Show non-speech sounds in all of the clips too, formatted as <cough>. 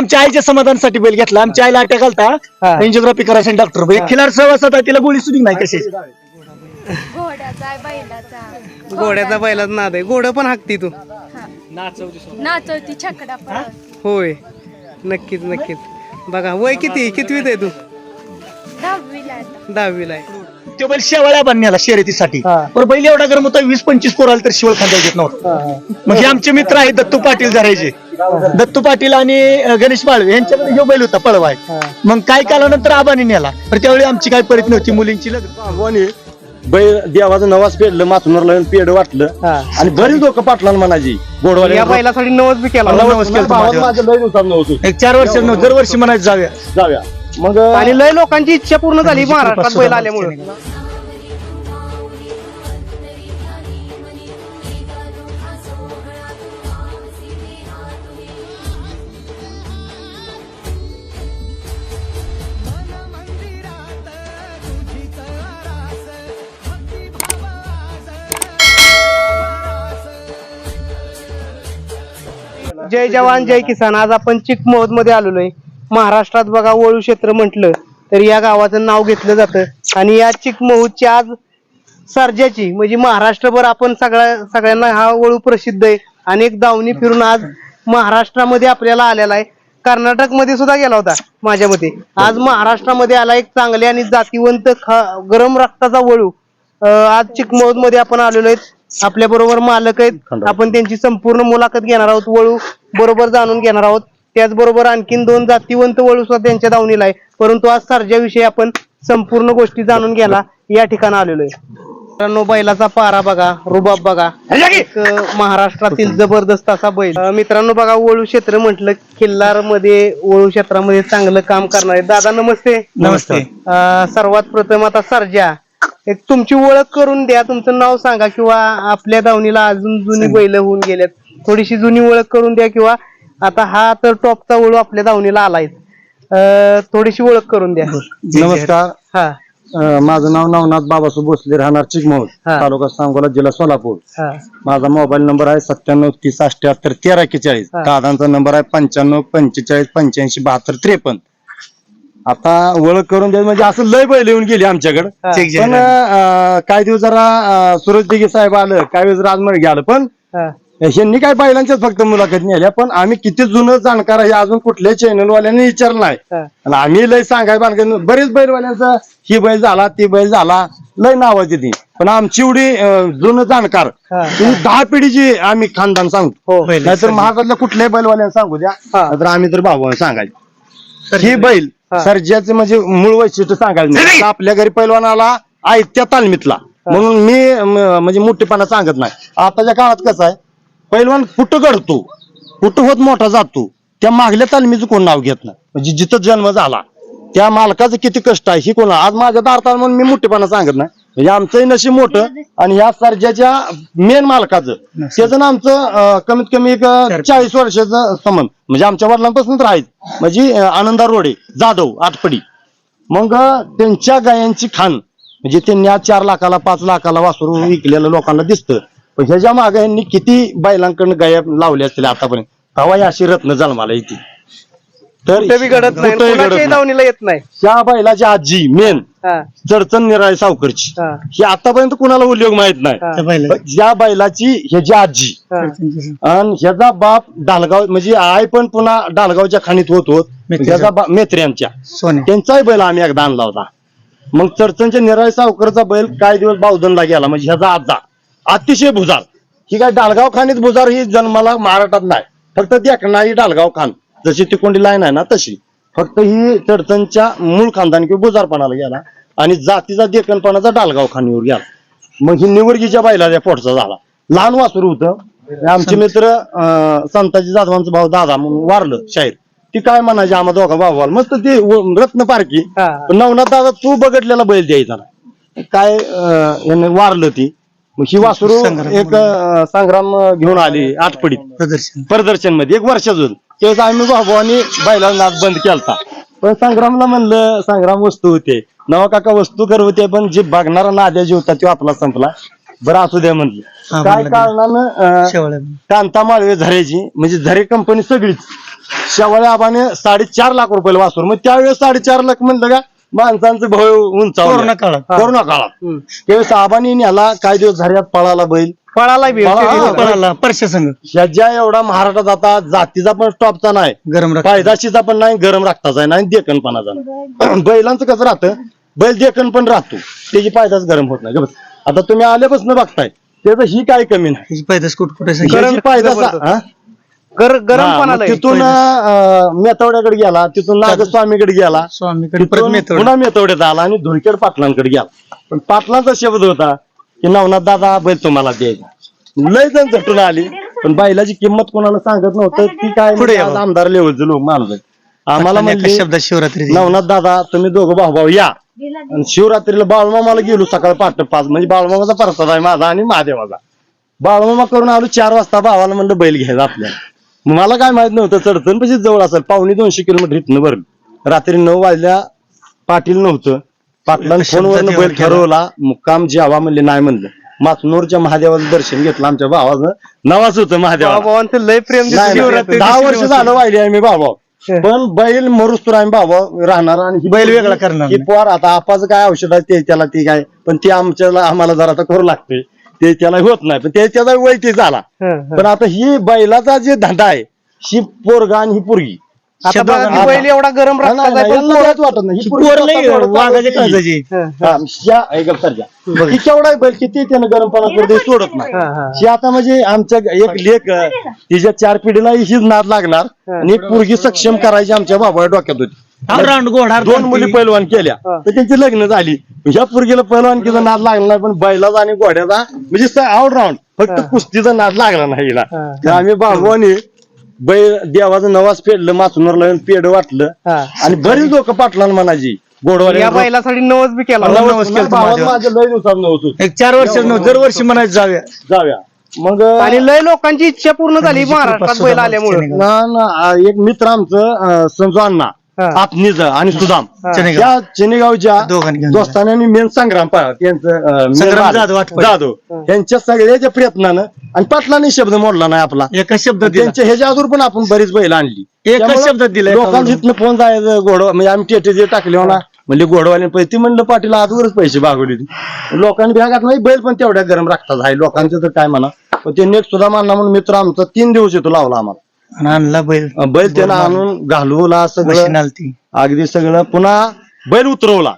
आमच्या आईच्या समाधानासाठी बैल घेतला. आमच्या आईला अटॅक हा. आलता एन्जिओग्राफी करायचं डॉक्टर एक खिलार सहवासात आहे तिला गोळी सुद्धा नाही कशी. घोड्याचा बैलाचा. घोड्याचा बैलाच नाद आहे. घोडं पण हाकती तू. नाचवती छकडा होय. नक्कीच नक्कीच. बघा वय किती? कितवीत आहे तू? दहावीला आता. दहावीला आहे. तो बैल शेवाळ्या बांधण्याला शर्यतीसाठी. हा. पण बैल एवढा गरम होता वीस पंचवीस पोर आले तर शिवळ खांदा घेत नव्हतं. मग हे आमचे मित्र आहेत दत्तू पाटील जरायचे दत्तू पाटील आणि अं, गणेश माळवे यांच्याकडे जो बैल होता पळवाय. मग काय कालानंतर आबाने नेला. पण त्यावेळी आमची काय परीत नव्हती मुलींची लग्न. भगवाने बैल देवाचं नवाज पेडलं माथुनरला येऊन पेड वाटलं. हा. आणि बरीच लोक पाटला म्हणायची गोडवाले या बैलासाठी नवस बी केला. नवस केलं. माझं लय दिवसात नव्हतं एक चार वर्ष दरवर्षी म्हणायचं जाऊया. जाऊया. मग आणि लय लोकांची इच्छा पूर्ण झाली महाराष्ट्रात बैल आल्यामुळे. जय जवान जय किसान. आज आपण चिकमोहदमध्ये आलेलो आहे. महाराष्ट्रात बघा वळू क्षेत्र म्हटलं तर या गावाचं नाव घेतलं जातं. आणि या चिकमोहूदची आज सर्जाची म्हणजे महाराष्ट्रभर आपण सगळ्या सगळ्यांना हा वळू प्रसिद्ध आहे. अनेक दावणी फिरून आज महाराष्ट्रामध्ये आपल्याला आलेला आहे. कर्नाटकमध्ये सुद्धा गेला होता माझ्या मते. आज महाराष्ट्रामध्ये आला एक चांगले आणि जातीवंत गरम रक्ताचा वळू. आज चिकमोहदमध्ये आपण आलेलो आहेत. आपल्या बरोबर मालक आहेत. आपण त्यांची संपूर्ण मुलाखत घेणार आहोत. वळू बरोबर जाणून घेणार आहोत. त्याचबरोबर आणखीन दोन जातीवंत वळू सुद्धा त्यांच्या दावणीला आहे. परंतु आज सर्जाविषयी आपण संपूर्ण गोष्टी जाणून घ्यायला या ठिकाणी आलेलो आहे. मित्रांनो बैलाचा पारा बघा रुबाब बघा. एक महाराष्ट्रातील जबरदस्त असा बैल. मित्रांनो बघा वळू क्षेत्र म्हटलं किल्लारमध्ये वळू क्षेत्रामध्ये चांगलं काम करणारे दादा नमस्ते. नमस्ते. सर्वात प्रथम आता सर्जा. एक तुमची ओळख करून द्या. तुमचं नाव सांगा किंवा आपल्या दावणीला अजून जुनी बैल होऊन गेल्यात. थोडीशी जुनी ओळख करून द्या किंवा आता हा तर टॉपचा ओळू आपल्या दावणीला आलाय. अं, थोडीशी ओळख करून द्या. नमस्कार. हा. अं, माझं नाव नवनाथ बाबासू भोसले राहणार चिकमोहद हा. तालुका सांगोला जिल्हा सोलापूर. हा. माझा मोबाईल नंबर आहे सत्त्याण्णव तीस अठ्याहत्तर तेरा एक्केचाळीस. हा. दादांचा नंबर आहे पंच्याण्णव पंचेचाळीस पंच्याऐंशी बहात्तर त्रेपन्न. आता ओळख करून द्यायचं म्हणजे असं लय बैल येऊन गेली आमच्याकडे. हा. पण अं, काही दिवस जरा अं, सुरज दिघे साहेब आलं काही दिवस राजमर्गी आलं पण हा. ह्यांनी काय बैलांच्याच फक्त मुलाखत नेल्या पण आम्ही किती जुनं जाणकार आहे हे अजून कुठल्याही चॅनल वाल्यांनी विचारलं नाही. हा. आणि आम्ही लय सांगाय बांधकाय बरेच बैलवाल्यांचं ही बैल झाला ती बैल झाला लय नावाची ती. पण आमची एवढी जुनं जाणकार दहा पिढीची आम्ही खानदान सांगतो हो. नाहीतर महागातल्या कुठल्याही बैलवाल्यांना सांगू द्या. हा. नाहीतर आम्ही तर भाऊ सांगायचं. ही बैल. सर्जाचे म्हणजे मूळ वैशिष्ट्य सांगायचं आपल्या घरी पैलवान आला ऐकत्या तालमीतला. म्हणून मी म- म्हणजे मोठेपणा सांगत नाही. आताच्या काळात कसं आहे पैलवान कुठं घडतो? कुठं होत मोठा जातो? त्या मागल्या तालमीचं कोण नाव घेत नाही? म्हणजे जिथं जन्म झाला त्या मालकाचं किती कष्ट आहे ही कोण आज माझ्या दारताल म्हणून मी मोठेपणा सांगत नाही. म्हणजे आमचंही नशीब मोठं आणि ह्या सर्जाच्या मेन मालकाचं. त्याचं ना आमचं कमीत कमी एक चाळीस वर्षाचं संबंध म्हणजे आमच्या वडिलांपासून राहील. म्हणजे आनंदा रोडे जाधव आटपडी मग त्यांच्या गायांची खाण म्हणजे त्यांनी आज चार लाखाला पाच लाखाला वासरू विकलेलं लोकांना दिसतं. ह्याच्या मागे यांनी किती बैलांकडनं गाया लावल्या असतील आतापर्यंत? तेव्हा ही अशी रत्न जन्माला येते तर कुठे बी घडत नाही. कुठंही घडत कोणाच्याही नाही. दावणीला येत नाही. त्या बैलाची आजी मेन हा. चडचण निराळी सावकरची. हा. ही आतापर्यंत कुणाला उल्लेख माहीत नाही. पण ज्या बैलाची ह्याची आजी हा. आणि ह्याचा बाप डालगाव म्हणजे आई पण पुन्हा डालगावच्या खाणीत होत होत. ह्याचा बाप मेत्र्यांच्या. सोने. त्यांचाही बैल आम्ही एकदा आणला होता. मग चडचणच्या निराळी सावकरचा बैल काय दिवस बावधनला गेला म्हणजे ह्याचा आजा. अतिशय भुजार. ही काय डालगाव खाणीत भुजार ही जन्माला महाराष्ट्रात नाही. फक्त देखणारी डालगाव खान. जशी तिकोंडी लाईन आहे ना तशी. फक्त ही चडचणच्या मूळ खानदान किंवा बुजारपणाला गेला आणि जातीचा देखणपणाचा डालगाव खानीवर गेला. मग ही निवर्गीच्या बैला पोटचा झाला. लहान वासरू होतं. आमचे मित्र संताजी जाधवांचा भाऊ दादा म्हणून वारलं शाहीर. ती काय म्हणायची आम्हा दोघा भाऊ मस्त ती रत्न पारखी. नवनाथ दादा तू बघितलेला बैल द्यायचा काय वारलं ती. मग ही वासरू संग्राम एक अं, संग्राम अं, घेऊन आली आठपडीत. प्रदर्शन. प्रदर्शनमध्ये एक वर्षातून. तेव्हा आम्ही भावानी बैला नाच बंद केलता. पण संग्रामला म्हणलं संग्राम वस्तू होते. नवा काका वस्तू कर होते पण जे बघणारा नाद्या जे होता तो आपला संपला. बरं असू द्या हा, म्हणलं काय म्हणलं. कारणानं अं, कांता माळवे झऱ्याची म्हणजे झरे कंपनी सगळीच. शेवाळे आबाने साडेचार लाख रुपयाला वासरू. मग त्यावेळेस साडेचार लाख म्हणलं का माणसांचं भाव उंचावलं कोरोना काळात. कोरोना काळात. त्यावेळेस आबानी न्याला काही दिवस झाल्यात? पळाला बैल. पळाला बी. पळाला. परश्या संघ. ह्याच्या एवढा महाराष्ट्रात आता जातीचा पण स्टॉपचा नाही. गरम रक्त. पायदाशीचा पण नाही गरम रक्ताचा नाही देखणपणाचा नाही. <clears throat> बैलांचं कसं राहतं? बैल देखण पण राहतो. त्याची पायदास गरम होत नाही. गबस. आता तुम्ही आल्यापासून बघताय. त्याचं ही काय कमी नाही. त्याची पैदास कुठं कुठे ह्याची पायदास. हा? गर गरम तिथून अं, मेथवड्याकडे गेला तिथून नागस्वामीकडे गेला स्वामीकडे परत तिथून मेथड पुन्हा मेथवड्यात आला आणि धुळकेड पाटलांकडे गेला. पण पाटलांचा शब्द होता की नवनाथ दादा बैल तुम्हाला द्यायचा लय जण झटून आली पण बैलाची किंमत कोणाला सांगत नव्हतं ती काय पुढे आज यावं. आमदार लेवलचे लोक माणूस आहेत आम्हाला म्हणले शब्दात शिवरात्री दिली. नवनाथ दादा तुम्ही दोघं भाऊ भाऊ या आणि शिवरात्रीला बाळमामाला गेलो सकाळ पहाटे पाच. म्हणजे बाळमामाचा प्रसाद आहे माझा आणि महादेवाचा. बाळमामा करून आलो चार वाजता भावाला म्हणलं बैल घ्यायचा आपल्याला. मला काय माहीत नव्हतं चढतण म्हणजे जवळ असेल. पावणे दोनशे किलोमीटर इथनं भरलं. रात्री नऊ वाजल्या पाटील नव्हतं. पाटलांनी शब्दात फोनवर व्यवहार बैल. ठरवला मुक्काम जेवा म्हणले नाही म्हणलं. मातनूरच्या महादेवाचं दर्शन घेतलं आमच्या भावाचं. नावाच होतं महादेवा लय प्रेम दहा वर्ष. झालं वाहिली मी बाबा. पण बैल मरुस्तूर आम्ही बाबा राहणार आणि बैल वेगळा करणार. पोर आता आपाचं काय औषध आहे ते त्याला ती काय. पण ते आमच्याला आम्हाला जरा आता करू लागते. ते त्याला होत नाही. पण ते त्याचा वय ते झाला. पण आता ही बैलाचा जे धंदा आहे ही पोरगा आणि ही पोरगी. आता शब्द बघा की आता- बैल एवढा गरम नाही, रक्ताचा नाही, आहे, यांना पण काहीच वाटत नाही. ही पोरगी पोर थोडं वाघाच्या केवढा बैल किती त्यानं गरमपणा करते सोडत नाही. हा, हा. ही आता म्हणजे आमच्या एक लेख तिच्या चार पिढीला हीच नाद लागणार आणि एक पोरगी सक्षम करायची आमच्या बाबा डोक्यात होती. राऊंड दोन मुली पैलवान केल्या. तर त्यांची लग्न झाली. ह्या पोरगीला पैलवानकीचा नाद लागला नाही पण बैलाचा आणि घोड्याचा म्हणजे ऑलराऊंड फक्त. कुस्तीचा नाद लागला नाही हिला. तर आम्ही बाबूने बैल देवाचं नवाज फेडलं माचूनवर पेड वाटलं. हा. आणि बरीच लोक पाटलान म्हणायची गोडवाले या बैलासाठी नवस बी केला. नवस केलं एक चार वर्ष दरवर्षी म्हणायचं जाऊया. जाऊया. मग आणि लय लोकांची इच्छा पूर्ण झाली महाराष्ट्रात बैल आल्यामुळे. ना एक मित्र आमचं संजू अण्णा. आपनीच आणि सुदाम. चनेगाव. त्या चेनेगावच्या दोघांनी घेऊन मेन संग्राम पा- त्यांचं अं, मेन संग्राम मालक, जाधव त्यांच्या सगळ्याच्या प्रयत्नानं आणि पाटलाने शब्द मोडला नाही आपला. एका शब्दात दिला त्यांच्या ह्याच्या अगोदर पण आपण बरीच बैल आणली. एका त्यामुळं शब्दात दिला, एका लोकांच्या वरून. इथनं फोन जायचं घोड म्हणजे आम्ही टेटे जे टाकले हो ना म्हणजे घोडवाले पैसे ती म्हणलं पाटील आजवरच पैसे बागवले लोकांनी भागात नाही बैल पण तेवढ्या गरम राखतात. आहे लोकांचं तर काय म्हणा. पण त्यांनी एक सुद्धा मानला म्हणून मित्र आमचा तीन दिवस येतो लावला आम्हाला. आणि आणला बैल. बैल त्यानं आणून घालवला मशीन सगळं आलती. अगदी सगळं. पुन्हा बैल उतरवला.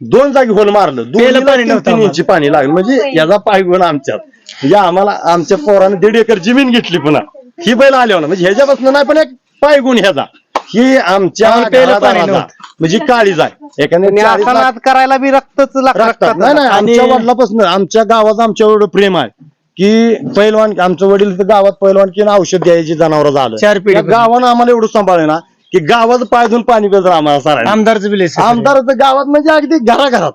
दोन जागी होल मारलं. प्यायला दोन्हीला पाणी तीन नव्हतं तीन आम्हाला. इंची पाणी लागलं. म्हणजे याचा पाय गुण आमच्यात. म्हणजे आम्हाला आमच्या पोराने दीड एकर जमीन घेतली पुन्हा. ही बैल आल्यावर ना म्हणजे ह्याच्यापासून नाही पण एक पाय गुण ह्याचा. ही आमच्या आम्हाला प्यायला पाणी घरादाराचा नव्हतं. म्हणजे काळीज आहे. एखाद्या आणि चाळीस असा लाख नाद करायला बी रक्तच लाग- नाही नाही. आणि- आमच्या वडिलापासून. आमच्या गावात आमच्या एवढं प्रेम आहे. की पैलवान आमचं वडील तर गावात पैलवान की औषध द्यायची जनावर झालं. चार पिढी या गावानं आम्हाला एवढं सांभाळलं ना की गावात पाय धुवून पाणी पिलं आम्हाला सारा आमदारचं बिल. आमदार तर गावात म्हणजे अगदी घराघरात.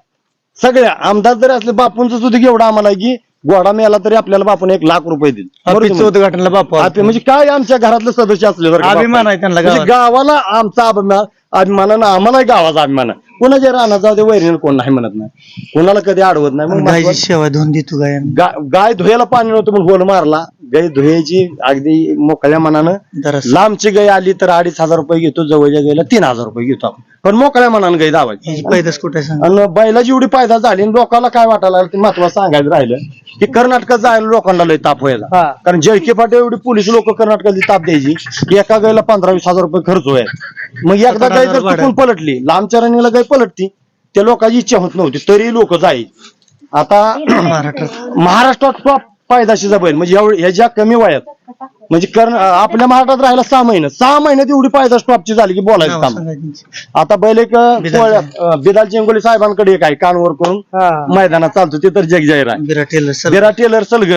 सगळ्या आमदार जरी असले बापूंचं सुद्धा एवढं आम्हाला की गोडा मिळाला तरी आपल्याला बापून एक लाख रुपये देईल उद्घाटनला बापू म्हणजे काय आमच्या घरातले सदस्य असले. अभिमान आहे त्यांना म्हणजे. गावाला आमचा अभिमान अभिमानानं आम्हाला गावाचा अभिमान आहे. कोणाच्या राहणार जाऊ दे वैरीनं कोण नाही म्हणत नाही. कोणाला कधी अडवत नाही. मग गायची महत्वाचं- सेवा धुवून देतो गाय गा- गाय धुयाला पाणी नव्हतं पण होल मारला. गाय धुयाची अगदी मोकळ्या मनानं. लांबची गाय आली तर अडीच हजार रुपये घेतो जवळच्या गायला तीन हजार रुपये घेतो आपण. पण मोकळ्या मनानं गाय दावायची पैदास कुठे सांग? आणि बैलाची एवढी पायदा झाली आणि लोकांना काय वाटायला लागलं ते महत्वाचं सांगायचं राहिलं. की कर्नाटकात जायला लोकांना लय ताप व्हायला. हा. कारण जळके फाटे एवढी पोलीस लोक कर्नाटकातली ताप द्यायची की एका गायला पंधरा वीस हजार रुपये खर्च व्हायचा मग एकदा गाय जर. चुकून पलटली लांबच्या रनिंगला गाय पलटती त्या लोकांची इच्छा होत नव्हती. तरी लोक जायची. आता महाराष्ट्रात. महाराष्ट्रात टॉप पायदाशीचा बैल. म्हणजे एवढ- ह्याच्या कमी वयात. म्हणजे कर्ण आपल्या महाराष्ट्रात राहिला सहा महिने. सहा महिन्यात एवढी पायदास टॉपची झाली की बोलायचं काम. आता बैल एक बिदाल चिंगोली साहेबांकडे एक आहे कानवर करून. मैदानात चालतो. ते तर जग जाहीर आहे. विराट टेलर सर बिरा टेलर सलग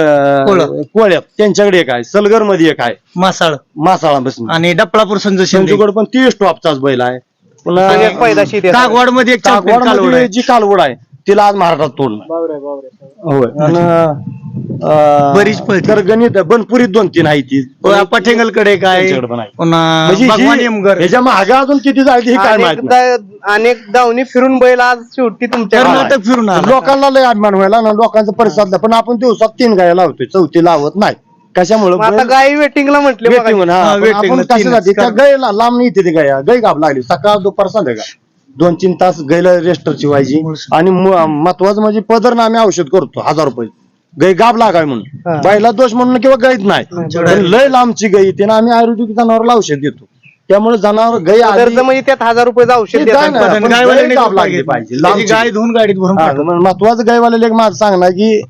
कोळं. कोळ्यात त्यांच्याकडे एक आहे. सलगरमध्ये एक आहे. मासाळ. मासाळा बसून आणि डपळापूर संजय शिंदे. त्यांच्याकडे पण ती स्टॉपचाच बैल आहे. कागवाडमध्ये. जी कालवड आहे. तिला आज महाराष्ट्रात तोडलं. होय. आणि बरीच पळते. तर गणित बनपुरीत दोन तीन आहे ती. पटेंगलकडे काय? त्यांच्याकडे पण आहे. पुन्हा म्हणजे भगवान ही- यमगर ह्याच्या मागे अजून किती जायची हे काय माहीत नाही. अनेकदा अनेक दावणी फिरून बैल आज शेवटी तुमच्या कर्नाटक फिरून आला. लोकांना लय अभिमान व्हायला ना लोकांचा परिसर पण आपण दिवसात तीन गाया लावतोय. चौथी लावत नाही. कशामुळे? मग आता गाई वेटिंगला म्हटले बघा. वेटिंग म्हणा हा, पण waiting आपण ला तीनच कशासाठी त्या कारण- गायला लांब नाही येते ती गाय. गाय गाब लागली सकाळ दुपार संध्याकाळ. दोन तीन तास गायला रेस्टरची व्हायची. आणि मु- महत्वाचं म्हणजे पदरनं आम्ही औषध करतो हजार रुपये. गाय गाब लागाय हा. म्हणून गायला दोष म्हणून किंवा गायत नाही. लय लांबची गाय येते ना आम्ही आयुर्वेदिक जनावरला औषध देतो. त्यामुळे जनावर गाय म्हणजे त्यात हजार रुपयाचं औषध गाय धुवून गाडीत हा, महत्वाचं गायवाल्याला एक माझं सांगणार की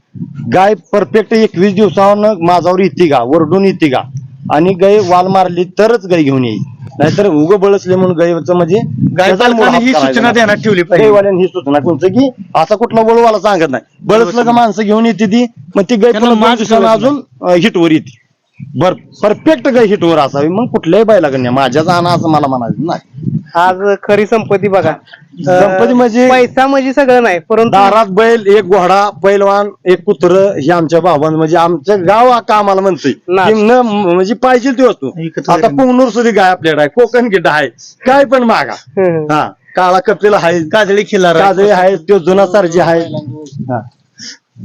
गाय परफेक्ट एकवीस दिवसावर माझावर येते का? वरडून येते का? आणि गाय वाल मारली तरच गाय घेऊन येईल. नाहीतर उग बळसले म्हणून गायचं म्हणजे ही सूचना ध्यानात ठेवली. पाहिजे. गायवाल्याने ही सूचना तुमचं की असा कुठला वळवाला सांगत नाही. बळसलं का माणसं घेऊन येते ती मग ती गाय त्यांना पुन्हा माज दोन दिवसानं कळत अजून हिटवर येते. बर परफेक्ट गाय हिटवर असावी. मग कुठल्याही बैला नाही. माझ्याच आणा असं मला म्हणायचं नाही. आज खरी संपत्ती बघा. संपत्ती म्हणजे- पैसा म्हणजे सगळं नाही परंतु दारात बैल एक घोडा पैलवान एक कुत्र हे आमच्या भावान म्हणजे आमचं गाव का आम्हाला म्हणतोय. नाच. की न म्हणजे पाहिजे ती वस्तू एकत्र आता पुंगनूर सुधी गाय आपल्याकडे आहे. कोकण गिड्डा आहे. काय पण मागा. हं. हा. काळा कपलेला आहे. काजळी खिल्लार काजळी आहे. तो जुना सरजी आहे. हा.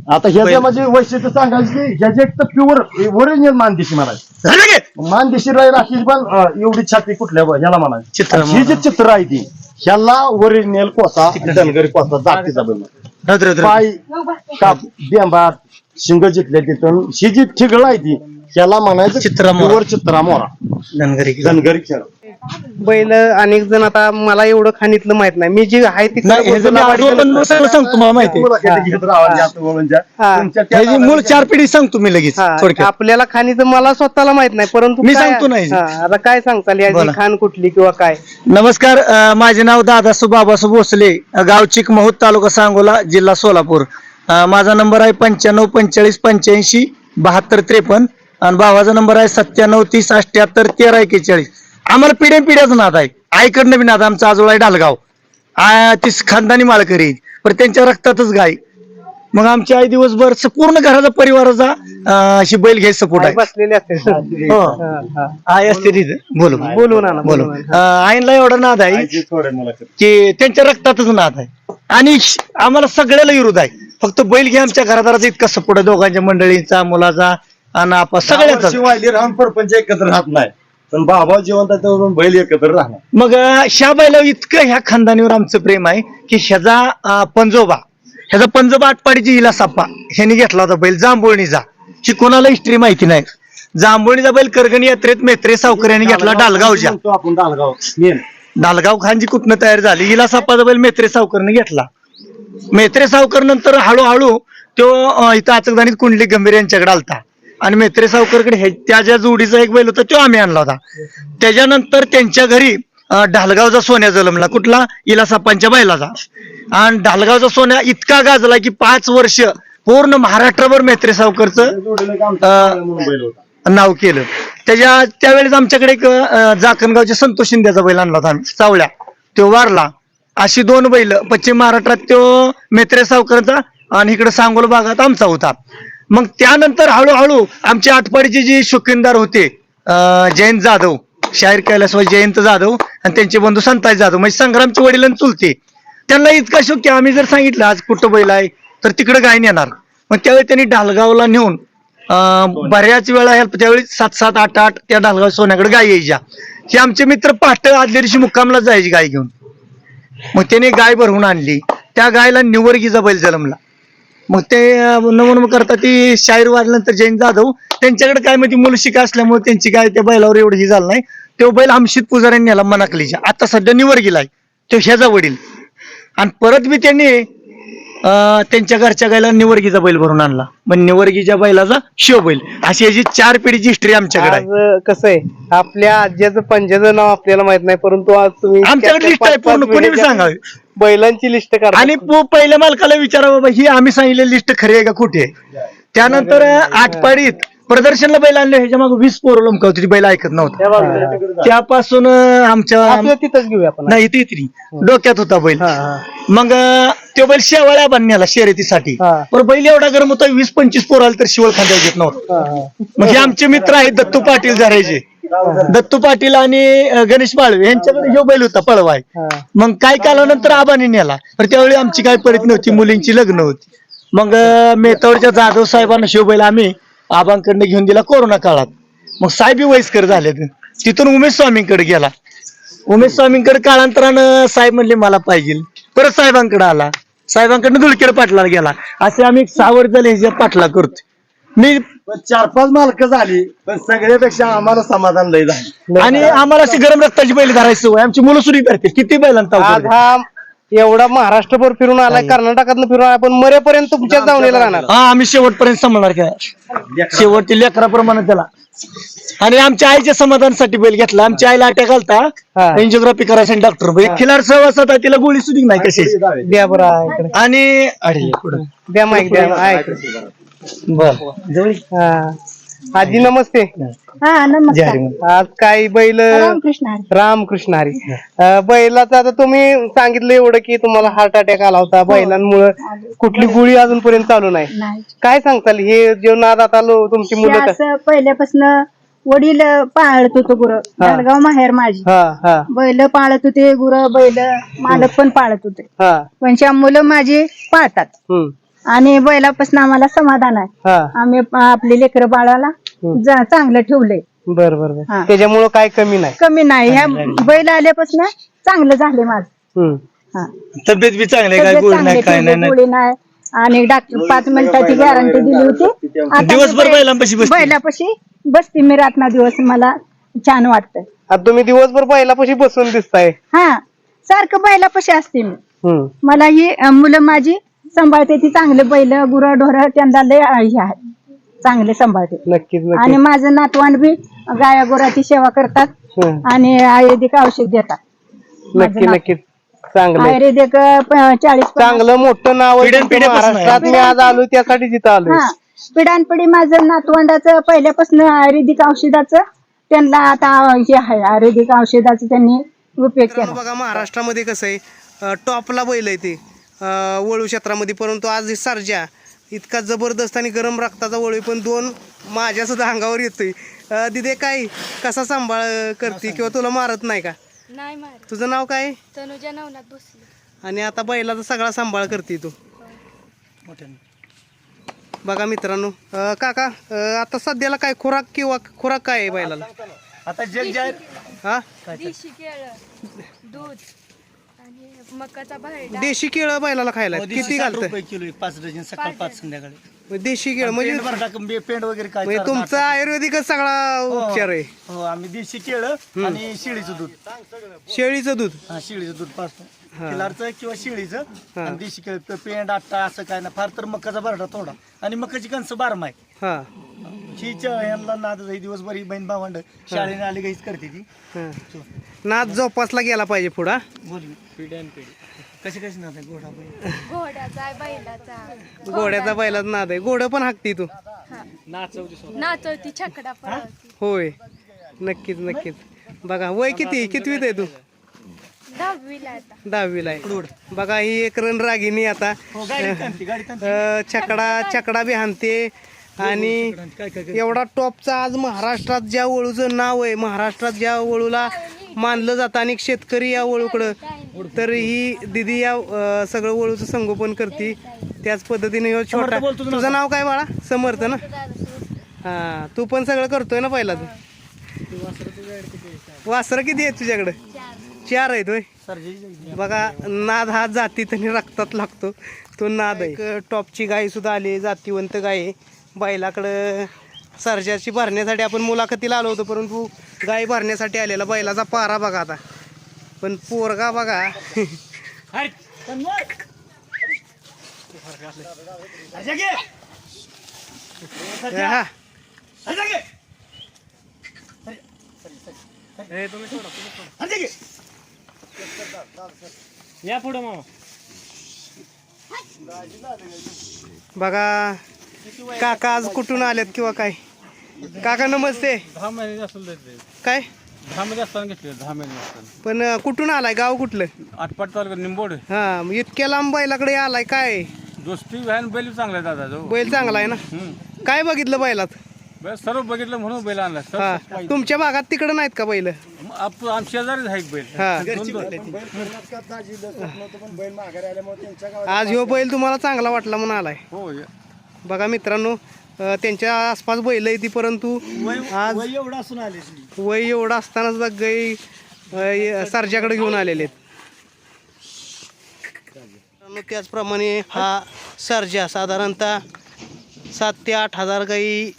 आता ह्याचं म्हणजे वैशिष्ट्य सांगायचं की ह्याचे एक तर प्युअर ओरिजिनल मानदेशी म्हणायचं झालं की? मानदेशी राहील अशी पण अं, एवढी छाती कुठल्या ह्याला म्हणायचं चित्र ही जी चित्र आहे ती ह्याला ओरिजिनल कोसा धनगरी कोसा जातीचा दे. पाय काप बेंबार शिंग जिथल्या तिथून ही जी ठिगळ आहे ती त्याला म्हणायचं चित्रा मोरा. प्युअर चित्रा मोरा धनगरी. धनगरी खेळ बैल अनेक जण आता मला एवढं खाणीतलं माहीत नाही मी जी आहे ती नाही ह्याचं मी आजोबा सगळं सांगतो मला माहिती आहे. म्हणजे. हा. तुमच्या त्या ह्याची मूळ चार पिढी सांगतो मी लगेच हा, थोडक्यात आपल्याला खाणीचं मला स्वतःला माहीत नाही परंतु मी काय- सांगतो नाही. हा, आता काय सांगताल याची बोला. खाण कुठली किंवा काय नमस्कार अ, माझे नाव दादासू बाबासू भोसले अ, गाव चिकमहूद तालुका सांगोला जिल्हा सोलापूर अ, माझा नंबर आहे पंच्याण्णव पंचेचाळीस पंच्याऐंशी बहात्तर त्रेपन्न आणि भावाचा नंबर आहे सत्त्याण्णव तीस अठ्याहत्तर तेरा एकेचाळीस आम्हाला पिढ्या पिढ्याच नाद आहे. आईकडनं बी नाद आमचा आजोळा आहे डालगाव आ, ती खानदानी माळकरी आहे. पण त्यांच्या रक्तातच गाय. मग आमची आई दिवसभर पूर्ण घराचा परिवाराचा अशी बैल घ्यायची सपोर्ट आहे. बसलेले असते. हो. आई असते तिथे. बोलू. बोलू ना बोलू आईला एवढा नाद आहे. की त्यांच्या रक्तातच नाद आहे. आणि आम्हाला सगळ्याला विरोध आहे. फक्त बैल घे आमच्या घरादाराचा इतका सपोर्ट आहे. दोघांच्या मंडळींचा मुलाचा. आणि आपा सगळ्याचा शिवाय राहून परपंच एकत्र राहत नाही. पण बाबा जिवंत बैल एकत्र राहणार. मग ह्या बैलावर इतकं ह्या खानदानीवर आमचं प्रेम आहे की ह्याचा पंजोबा ह्याचा पंजोबा आटपाडीची हिला सापा. ह्याने घेतला होता बैल जांभोळणीचा. ही कोणाला हिस्ट्री माहिती नाही. जांभोळणीचा बैल करगणी यात्रेत मेत्रे सावकर यांनी घेतला डालगावच्या. आपण डालगाव डालगाव खानची कुठनं तयार झाली? हिला सापाचा बैल मेत्रे सावकरने घेतला. मेत्रे सावकर नंतर हळूहळू तो इथं अचकदानीत कुंडली गंभीर यांच्याकडे आलता. आणि मेत्रे सावकरकडे हे त्या ज्या जोडीचा एक बैल होता तो आम्ही आणला होता. त्याच्यानंतर त्यांच्या घरी ढालगावचा सोन्या जलमला कुठला? इलासापांच्या बैलाचा. आणि ढालगावचा सोन्या इतका गाजला की पाच वर्ष पूर्ण महाराष्ट्रभर मेत्रे सावकरचं नाव केलं. त्याच्या त्यावेळेस आमच्याकडे एक जाकणगावच्या संतोष शिंद्याचा बैल आणला होता आम्ही चावल्या तो वारला. अशी दोन बैल पश्चिम महाराष्ट्रात तो मेत्रे सावकरचा आणि इकडे सांगोल भागात आमचा होता. मग त्यानंतर हळूहळू आमचे आटपाडीचे जे शौकीनदार होते जयंत जाधव शाहीर कैलासवाई जयंत जाधव आणि त्यांचे बंधू संताज जाधव म्हणजे संग्रामचे वडील चुलते त्यांना इतका शोक की आम्ही जर सांगितलं आज कुठं बैल आहे? तर तिकडं गाय नेणार मग त्यावेळी त्यांनी ढालगावला नेऊन बऱ्याच वेळा त्यावेळी सात सात आठ आठ त्या ढालगाव सोन्याकडे गाय यायच्या. हे आमचे मित्र पहाटे आदल्या दिवशी मुक्कामला जायची गाय घेऊन. मग त्याने गाय भरवून आणली. त्या गायला निवर्गीचा बैल जन्मला. मग ते नमन करता ती शाहीर वाजल्यानंतर जैन जाधव त्यांच्याकडे काय माहिती मुलशिका असल्यामुळे त्यांची गाय त्या बैलावर एवढी ही झालं नाही. तो बैल हमशीद पुजाऱ्यांनी याला मनाकलीच्या. आता सध्या निवर्गीला आहे तो ह्याचा वडील. आणि परत बी त्यांनी त्यांच्या घरच्या गायला निवर्गीचा बैल भरून आणला. मग निवर्गीच्या बैलाचा शिव बैल. अशी याची चार पिढीची हिस्ट्री आमच्याकडे आहे. कसं आहे? आपल्या आज्याचं पंजाचं नाव आपल्याला माहीत नाही परंतु आज तुम्ही आमच्याकडे लिस्ट आहे पूर्ण. कोणी सांगावी. बैलांची लिस्ट करा आणि पु- पहिल्या मालकाला विचारा बाबा ही आम्ही सांगितलेली लिस्ट खरी आहे का खोटी आहे? त्यानंतर आटपाडीत प्रदर्शनला बैल आणले ह्याच्या मागे वीस पोरं लोमका होती ती बैल ऐकत नव्हतं. त्यापासून अं, आमच्या आपलं तिथंच घेऊया आपण. नाही इथे इथे. डोक्यात होता बैल. हा, हा. मग अं, तो बैल शेवाळ्या बांधण्याला शर्यतीसाठी. हा. पण बैल एवढा गरम होता वीस पंचवीस पोर आले तर शिवळ खांद्यावर घेत नव्हतं. हा, हा. मग हे आमचे मित्र आहेत दत्तू पाटील झरायचे दत्तू पाटील आणि अं, गणेश बाळवे यांच्याकडे ह्यो बैल होता पळवाय. मग काही कालानंतर आबाने नेला. पण त्यावेळी आमची काय परीत नव्हती मुलींची लग्न होती. मग अं, मेथावरच्या जाधव साहेबांना शिवबैल आम्ही आबांकडनं घेऊन दिला कोरोना काळात. मग साहेबी वयस्कर झाले तिथून उमेश स्वामींकडे गेला. उमेश स्वामींकडे काळांतरानं साहेब म्हणले मला पाहिजे. परत साहेबांकडे आला. साहेबांकडनं धुळकेर पाटलाला गेला. असे आम्ही एक वर्ष झाले ह्याच्या पाटला करतो मी पण चार पाच मालक झाली पण सगळ्यापेक्षा आम्हाला समाधान लय झालं. आणि आम्हाला अशी गरम रक्ताची बैल धरायची सवय आमची मुलं सुरू करते किती बैलांचा आज हा एवढा महाराष्ट्रभर फिरून आलाय कर्नाटकातनं फिरून आलाय पण मरेपर्यंत तुमच्याच दावणीला राहणार. हा आम्ही शेवटपर्यंत सांभाळणार काय शेवटची लेकराप्रमाणे त्याला. आणि आमच्या आईच्या समाधानासाठी बैल घेतला. आमच्या आईला अटॅक हा. आलता एन्जिओग्राफी करायसाठी डॉक्टर खिलार सहवास होता तिला गोळी सुद्धा नाही कशाची द्या बरं इकडे. आणि हा. बर हा. आजी नमस्ते. हा नमस्कार. आज काही बैल? रामकृष्ण हरी. रामकृष्ण हरी. अं, बैलाचं आता तुम्ही सांगितलं एवढं की तुम्हाला हार्ट अटॅक आला होता. बैलांमुळे कुठली गोळी अजूनपर्यंत चालू नाही. नाही. काय सांगताल? हे जेवणात आता लो- तुमची हे मुलं का- असं पहिल्यापासून वडील पाळत होतो गुरं. जळगाव माहेर माझी. हा हा. बैल पाळत होते गुरं बैल मालक पण पाळत होते. हा. पण मुलं माझी पाळतात हम्म. आणि बैलापासून आम्हाला समाधान आहे. हा. आम्ही प- आपली लेकरं बाळाला जा- चांगलं ठेवलंय. बर बर बर. हा. त्याच्यामुळं काय कमी नाही. कमी नाही. ह्या बैल आल्यापासून चांगलं झाले माझं. हम्म. हा. तब्येत बी चांगली आहे, काय तब्येत गोळी चांगली नाही काय ठेवली, नाही. गोळी नाही. आणि डॉक्टर पाच मिनिटाची गॅरंटी दिली होती. आता मी दिवसभर बैल- बैलांपाशी बसते. बैलापाशी बसते मी रातना दिवस. मला छान वाटतंय. आता तुम्ही दिवसभर बैलापाशी बसून दिसताय. हा. सारखं बैलापाशी असते मी. हम्म. मला ही अं, मुलं माझी सांभाळते ती चांगले बैल गुरं ढोर त्यांना लय हे आहे. चांगले सांभाळते. नक्कीच आणि नक्कीच माझं नातवंड बी गाया गुराची सेवा करतात. आणि आयुर्वेदिक औषध देतात. नक्की नक्कीच. चांगलं. आयुर्वेदिक अं, प- चाळीस चांगलं मोठं नाव आहे पिढ्यान तुमच्या पिढ्यापासून महाराष्ट्रात. मी आज आलो त्यासाठी जिथं आलो हा. पिढानपिढी माझं नातवंडाचं पहिल्यापासून आयुर्वेदिक औषधाचं त्यांना आता हे आहे. आयुर्वेदिक औषधाचं त्यांनी उपयोग केला. बघा महाराष्ट्रामध्ये कसं आहे टॉपला बैल आहे ते. वळू क्षेत्रामध्ये परंतु आज हे सर्जा इतका जबरदस्त आणि गरम रक्ताचा वळू पण दोन माझ्या सुद्धा अंगावर येतोय. दिदे काय कसा सांभाळ करते किंवा तुला मारत नाही का? नाही मार तुझं नाव काय? तनुजा नवनाथ बसली आणि आता बैलाचा सगळा सांभाळ करते तू. बघा मित्रांनो काका आता सध्याला काय खुराक किंवा खुराक काय आहे बैलाला? आता जग जाहीर हा? देशी केळ दूध. मकाचा देशी केळं बैलाला खायला. आहेत. किती रुपये किलो आहे, पाच डझन सकाळ पाच संध्याकाळी. देशी केळ म्हणजे पेंड पेंड वगैरे काय म्हणजे तुमचा आयुर्वेदिकच सगळा उपचार आहे. हो आम्ही देशी केळं आणि शिळीचं दूध. शेळीचं दूध? हा शिळीचं दूध पाचतो खिलारचं किंवा शिळीचं. आणि देशी केळ पेंड आट्टा असं काय ना फार तर मकाचा भरडा थोडा आणि मकाची कणस बारम आहे हा. हिच्या यांना नाद आहे दिवसभर ही बहीण भावंड शाळेने आली काहीच करते ती. हा. नाद जोपासला गेला पाहिजे पुढा. बोल कशी कशी नाद आहे? गोडा बैल. घोड्याचा आहे बैलाचा. घोड्याचा बैलाच नाद आहे. घोडं पण हाकती तू. नाचवती छकडा पळवती. होय. नक्कीच नक्कीच. बघा वय किती? कितवीत आहे तू? दहावीला आता. दहावीला आहे. बघा ही एक रण रागिनी आता. हो गाडी आणते गाडी आणते. अं, छकडा छकडा बी हाणते. आणि एवढा टॉपचा आज महाराष्ट्रात ज्या वळूचं नाव आहे महाराष्ट्रात ज्या वळूला मानलं जातं आणि शेतकरी या वळूकडं तर ही दिदी या अं, सगळं वळूचं संगोपन करते त्याच पद्धतीने ह्यो छोटा तुझं नाव? काय बाळा? समर्थ ना? हा तू पण सगळं करतोय ना पहिला तू? वासरं किती आहेत तुझ्याकडं? चार आहेत होय. बघा नाद हा जातीत आणि रक्तात लागतो. तो नाद आहे. एक टॉपची गाय सुद्धा आली जातीवंत गाय आहे. बैलाकडं सर्जाची भरण्यासाठी आपण मुलाखतीला आलो होतो परंतु गाय भरण्यासाठी आलेला बैलाचा पारा बघा आता. पण पोरगा बघा. या पुढे मामा. बघा काका आज कुठून आलेत किंवा काय? काका नमस्ते. दहा महिने असेल काय? दहा महिने असताना घेतले दहा महिने असताना पण अं, कुठून आलाय? गाव कुठलं? आटपाट तालुका निंबोड. हा मग इतक्या लांब बैलाकडे आलाय काय? दोस्ती व्हॅन बैल चांगला आहे दादा जो बैल चांगला आहे ना? हम्म. काय बघितलं बैलात? बैल सर्व बघितलं म्हणून बैल आणला. सर्व हा. पाहिजे. तुमच्या भागात तिकडे नाहीत का बैल? मग आप- शेजारीच आहे एक बैल. हा. आज ह्यो बैल तुम्हाला चांगला वाटला म्हणून आलाय. हो बघा मित्रांनो त्यांच्या आसपास बैल आहे ती परंतु आज एवढं असून आले वय एवढं असताना सुद्धा गाई सर्जाकडे घेऊन आलेले आहेत. त्याचप्रमाणे हा सर्जा साधारणतः सात ते आठ हजार गाई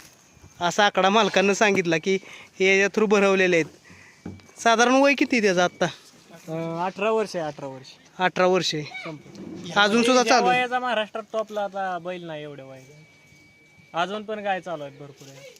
असा आकडा मालकांना सांगितला की हे याच्या थ्रू भरवलेले आहेत. साधारण वय किती त्याचं आत्ता? अठरा वर्ष आहे अठरा वर्ष. अठरा वर्षे अजून सुद्धा चालू आहे. वयाचा महाराष्ट्रात टॉपला आता बैल नाही एवढ्या वय अजून पण गाय चालू आहेत भरपूर. आहे